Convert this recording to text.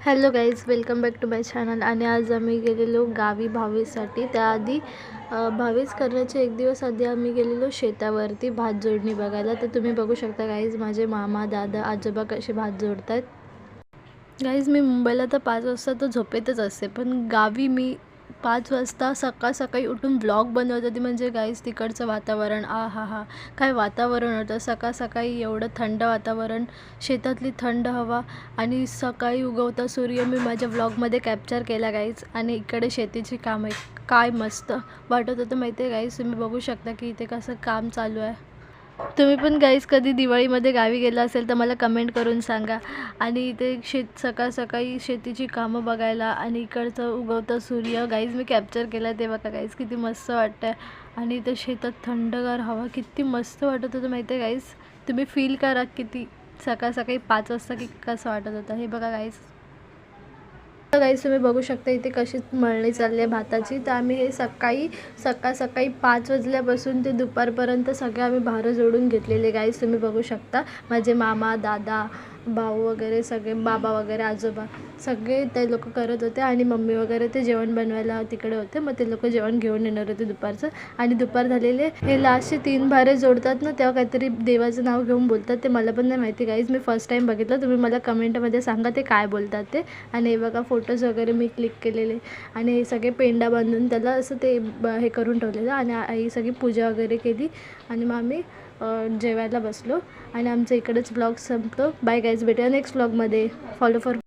Hello guys welcome back to my channel. आणि आज आम्ही गेलेलो गावी भावेसाठी. त्याआधी अ, करण्याच्या एक दिवस आधी आम्ही गेलेलो शेतावरती भात जोडणी बघायला. तर तुम्ही बघू शकता गाईज माझे मामा दादा आजोबा कसे भात जोडत आहेत गाईज मी मुंबईला तर पाच वाजता तर झोपेतच असते. पण गावी मी पाच वाजता सकाळ सकाळी उठून ब्लॉग बनवत होती. म्हणजे गाईज तिकडचं वातावरण आ हा हा. काय वातावरण होतं? सकाळ सकाळी एवढं थंड वातावरण शेतातली थंड हवा आणि सकाळी उगवता सूर्य मी माझ्या व्लॉगमध्ये कॅप्चर केला गाईज आणि इकडे शेतीची कामं आहे काय मस्त वाटत होतं माहिती आहे गाईज तुम्ही बघू शकता की इथे कसं काम चालू आहे. तुम्ही पण गाईज कधी दिवाळीमध्ये गावी गेला असेल तर मला कमेंट करून सांगा. आणि इथे शेत सकाळ सकाळी शेतीची कामं बघायला आणि इकडचं उगवतं सूर्य. गाईज मी कॅप्चर केला ते बघा गाईज किती मस्त वाटतं आहे आणि इथं शेतात थंडगार हवा किती मस्त वाटत होतं माहिती आहे गाईज तुम्ही फील करा किती सकाळ सकाळी पाच वाजता की कसं वाटत होतं. हे बघा गाईज गाईज तुम्ही बघू शकता इथे कशी मळणी चालली आहे भाताची. तर आम्ही हे सकाळी सकाळ सकाळी पाच वाजल्यापासून ते दुपारपर्यंत सगळे आम्ही भारं जोडून घेतलेले गाईज तुम्ही बघू शकता. माझे मामा दादा भाऊ वगैरे सगळे बाबा वगैरे आजोबा. सगळे ते लोक करत होते आणि मम्मी वगैरे ते जेवण बनवायला तिकडे होते. मग ते लोक जेवण घेऊन येणार होते दुपारचं. आणि दुपार झालेले हे लास्टचे तीन भारे जोडतात ना तेव्हा काहीतरी देवाचं नाव घेऊन बोलतात. ते मला पण नाही माहिती काहीच मी फर्स्ट टाईम बघितलं. तुम्ही मला कमेंटमध्ये सांगा ते काय बोलतात ते. आणि हे बघा फोटोज वगैरे मी क्लिक केलेले. आणि हे सगळे पेंडा बांधून त्याला असं ते ब- हे करून ठेवलेलं. आणि आई सगळी पूजा वगैरे केली. आणि मग आम्ही जेवायला बसलो. आणि आमचं इकडेच ब्लॉग संपतो बाय गाईज भेटूया नेक्स्ट ब्लॉगमध्ये फॉलो फॉर